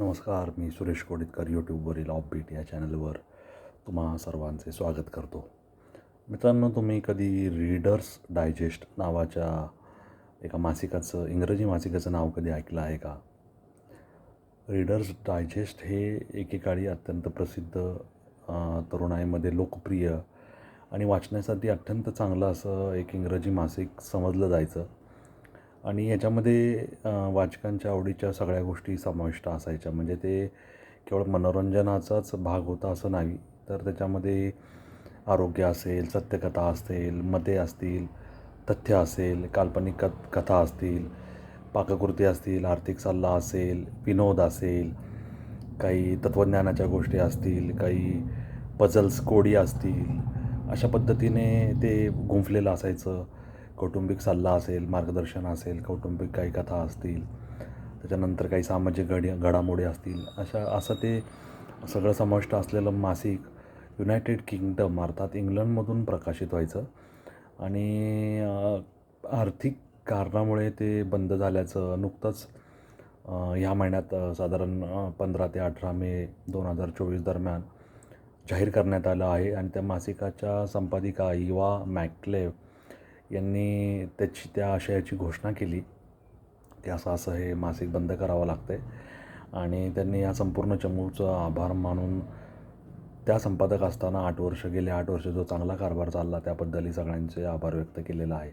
नमस्कार मी सुरेश कोडितकर यूट्यूबवरील ऑफबीट या चॅनलवर तुम्हा सर्वांचे स्वागत करतो. मित्रांनो तुम्ही कधी रीडर्स डायजेस्ट नावाच्या एका मासिकाचं इंग्रजी मासिकाचं नाव कधी ऐकलं आहे का? रीडर्स डायजेस्ट हे एकेकाळी अत्यंत प्रसिद्ध तरुणाईमध्ये लोकप्रिय आणि वाचण्यासाठी अत्यंत चांगलं असं एक इंग्रजी मासिक समजलं जायचं. आणि याच्यामध्ये वाचकांच्या आवडीच्या सगळ्या गोष्टी समाविष्ट असायच्या. म्हणजे ते केवळ मनोरंजनाचाच भाग होता असं नाही. तर त्याच्यामध्ये आरोग्य असेल सत्यकथा असेल मते असतील तथ्य असेल काल्पनिक कथ कथा असतील पाककृती असतील आर्थिक सल्ला असेल विनोद असेल काही तत्त्वज्ञानाच्या गोष्टी असतील काही पझल्स कोडी असतील अशा पद्धतीने ते गुंफलेलं असायचं. कौटुंबिक सल्ला असेल मार्गदर्शन असेल कौटुंबिक काही कथा असतील त्याच्यानंतर काही सामाजिक घडी घडामोडी असतील अशा असं ते सगळं समाविष्ट असलेलं मासिक युनायटेड किंगडम अर्थात इंग्लंडमधून प्रकाशित व्हायचं. आणि आर्थिक कारणामुळे ते बंद झाल्याचं नुकतंच ह्या महिन्यात साधारण पंधरा ते अठरा मे दोन हजार चोवीस दरम्यान जाहीर करण्यात आलं आहे. आणि त्या मासिकाच्या संपादिका इवा मॅकलेव यांनी त्याची त्या आशयाची घोषणा केली की असं असं हे मासिक बंद करावं लागतं आहे आणि त्यांनी या संपूर्ण चमूचं आभार मानून त्या संपादक असताना आठ वर्ष गेले आठ वर्ष जो चांगला कारभार चालला त्याबद्दलही सगळ्यांचे आभार व्यक्त केलेला आहे.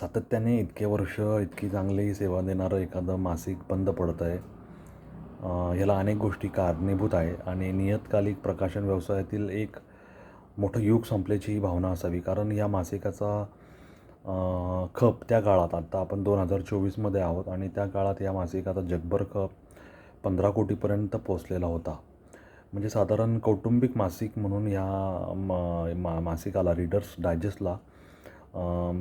सातत्याने इतके वर्ष इतकी चांगली सेवा देणारं एखादं मासिक बंद पडतं आहे ह्याला अनेक गोष्टी कारणीभूत आहे. आणि नियतकालिक प्रकाशन व्यवसायातील एक मोठं युग संपल्याची ही भावना असावी. कारण या मासिकाचा खप त्या काळात आत्ता आपण दोन हजार चोवीसमध्ये आहोत आणि त्या काळात या मासिकाचा जगभर खप पंधरा कोटीपर्यंत पोचलेला होता. म्हणजे साधारण कौटुंबिक मासिक म्हणून ह्या म- मा मासिकाला रीडर्स डायजेस्टला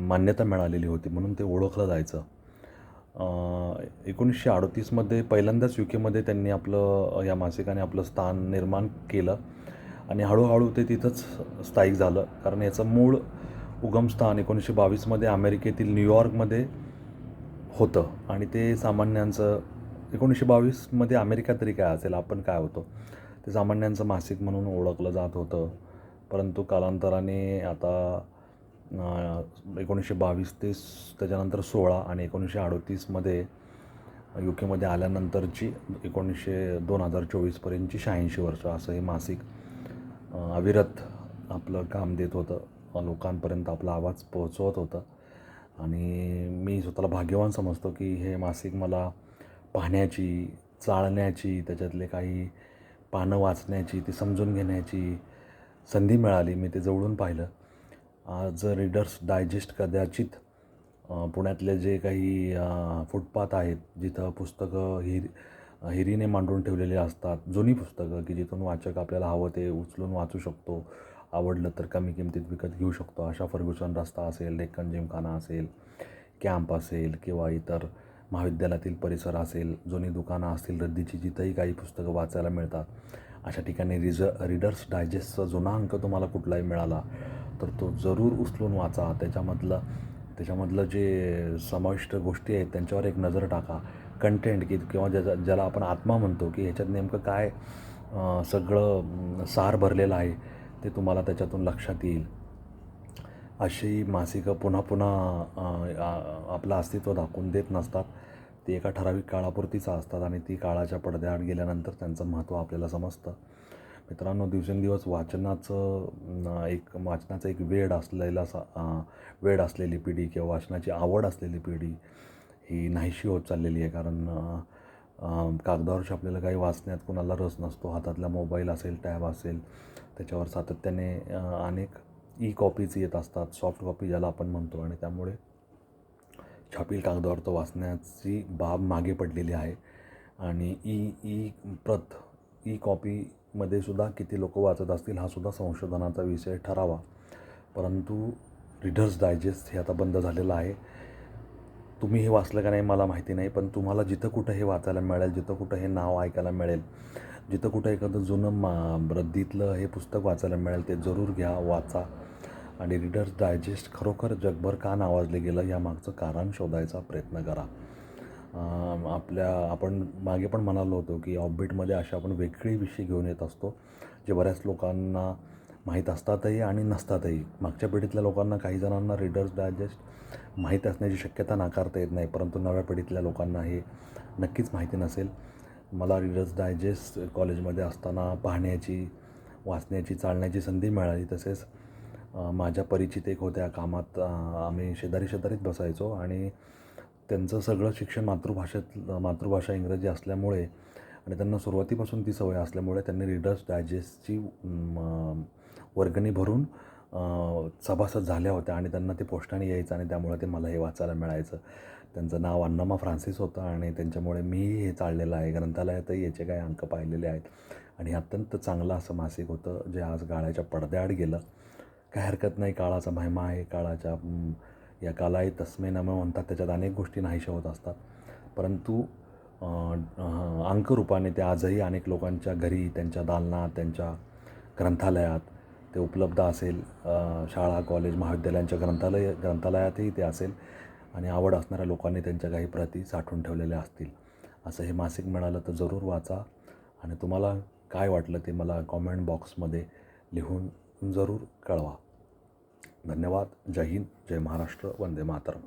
मान्यता मिळालेली होती. म्हणून ते ओळखलं जायचं. एकोणीसशे अडतीसमध्ये पहिल्यांदाच यू केमध्ये त्यांनी आपलं या मासिकाने आपलं स्थान निर्माण केलं. आणि हळूहळू ते तिथंच स्थायिक झालं. कारण याचं मूळ उगमस्थान एकोणीसशे बावीसमध्ये अमेरिकेतील न्यूयॉर्कमध्ये होतं. आणि ते सामान्यांचं एकोणीसशे बावीसमध्ये अमेरिका तरी काय असेल आपण काय होतो? ते सामान्यांचं मासिक म्हणून ओळखलं जात होतं. परंतु कालांतराने आता एकोणीसशे बावीस ते त्याच्यानंतर सोळा आणि एकोणीसशे अडतीसमध्ये यू केमध्ये आल्यानंतरची एकोणीसशे दोन हजार चोवीसपर्यंतची शहाऐंशी वर्ष असं हे मासिक अविरत आपलं काम देत होतं. लोकांपर्यंत आपला आवाज पोहोचवत होतं. आणि मी स्वतःला भाग्यवान समजतो की हे मासिक मला पाहण्याची चाळण्याची त्याच्यातले काही पानं वाचण्याची ती समजून घेण्याची संधी मिळाली. मी ते जवळून पाहिलं. आज रीडर्स डायजेस्ट कदाचित पुण्यातले जे काही फुटपाथ आहेत जिथं पुस्तकं हिर हिरीने मांडून ठेवलेले असतात. जुनी पुस्तकं की जिथून वाचक आपल्याला हवं ते उचलून वाचू शकतो. आवडलं तर कमी किमतीत विकत घेऊ शकतो. अशा फर्ग्युसन रस्ता असेल डेक्कन जिमखाना असेल कॅम्प असेल किंवा इतर महाविद्यालयातील परिसर असेल जुनी दुकानं असतील रद्दीची जिथंही काही पुस्तकं वाचायला मिळतात. अशा ठिकाणी रिज रीडर्स डायजेस्टचा जुना अंक तुम्हाला कुठलाही मिळाला तर तो जरूर उचलून वाचा. त्याच्यामधलं त्याच्यामधलं जे समाविष्ट गोष्टी आहेत त्यांच्यावर एक नजर टाका. कंटेंट की किंवा ज्याचा ज्याला आपण आत्मा म्हणतो की ह्याच्यात नेमकं काय सगळं सार भरलेलं आहे ते तुम्हाला त्याच्यातून लक्षात येईल. अशी मासिकं पुन्हा पुन्हा आपलं अस्तित्व दाखवून देत नसतात. ती एका ठराविक काळापुरतीच असतात आणि ती काळाच्या पडद्याआड गेल्यानंतर त्यांचं महत्त्व आपल्याला समजतं. मित्रांनो दिवसेंदिवस वाचनाचं एक वाचनाचं एक वेड असलेला सा वेड असलेली पिढी किंवा वाचनाची आवड असलेली पिढी ही नाहीशी होत चाललेली आहे. कारण कागदावरशी आपल्याला कागदावर काही वाचण्यात कोणाला रस नसतो. हातातला मोबाईल असेल टॅब असेल त्याच्यावर सातत्याने अनेक ई कॉपीज येत असतात. सॉफ्ट कॉपी ज्याला आपण म्हणतो. आणि त्यामुळे छापील कागदावर तो वाचण्याची बाब मागे पडलेली आहे. आणि ई ई प्रत ई कॉपीमध्ये सुद्धा किती लोक वाचत असतील हा सुद्धा संशोधनाचा विषय ठरावा. परंतु रिडर्स डायजेस्ट हे आता बंद झालेलं आहे. तुम्ही हे वाचलं का नाही मला माहिती नाही पण तुम्हाला जिथं कुठं हे वाचायला मिळेल जिथं कुठं हे नाव ऐकायला मिळेल जिथं कुठं एखादं जुनं मा रद्दीतलं हे पुस्तक वाचायला मिळेल ते जरूर घ्या वाचा. आणि रीडर्स डायजेस्ट खरोखर जगभर का नावाजले गेलं यामागचं कारण शोधायचा प्रयत्न करा. आपल्या आपण मागे पण म्हणालो होतो की ऑफबीटमध्ये अशा आपण वेगळी विषय घेऊन येत असतो जे बऱ्याच लोकांना माहीत असतातही आणि नसतातही. मागच्या पिढीतल्या लोकांना काही जणांना रीडर्स डायजेस्ट माहीत असण्याची शक्यता नाकारता येत नाही परंतु नव्या पिढीतल्या लोकांना हे नक्कीच माहिती नसेल. मला रीडर्स डायजेस्ट कॉलेजमध्ये असताना पाहण्याची वाचण्याची चालण्याची संधी मिळाली. तसेच माझ्या परिचित एक होत्या कामात आम्ही शेजारी शेजारीत बसायचो आणि त्यांचं सगळं शिक्षण मातृभाषेत मातृभाषा इंग्रजी असल्यामुळे आणि त्यांना सुरुवातीपासून ती सवय असल्यामुळे त्यांनी रीडर्स डायजेस्टची वर्गणी भरून सभासद झाल्या होत्या आणि त्यांना ते पोस्टाने यायचं आणि त्यामुळे ते मला हे वाचायला मिळायचं. त्यांचं नाव अण्णामा फ्रान्सिस होतं आणि त्यांच्यामुळे मी हे चाललेलं आहे. ग्रंथालयातही याचे काही अंक पाहिलेले आहेत. आणि अत्यंत चांगलं असं मासिक होतं जे आज गाळ्याच्या पडद्याआड गेलं. काय हरकत नाही काळाचा महिमा आहे. काळाच्या या कालाही तस्मै नम म्हणतात. त्याच्यात अनेक गोष्टी नाहीशा होत असतात. परंतु अंकरूपाने ते आजही अनेक लोकांच्या घरी त्यांच्या दालनात त्यांच्या ग्रंथालयात ते उपलब्ध असेल. शाळा कॉलेज महाविद्यालयांच्या ग्रंथालय ग्रंथालयातही ते असेल. आणि आवड असणाऱ्या लोकांनी त्यांच्या काही प्रती साठवून ठेवलेल्या असतील. असं हे मासिक मिळालं तर जरूर वाचा. आणि तुम्हाला काय वाटलं ते मला कॉमेंट बॉक्समध्ये लिहून जरूर कळवा. धन्यवाद. जय हिंद. जय महाराष्ट्र. वंदे मातरम.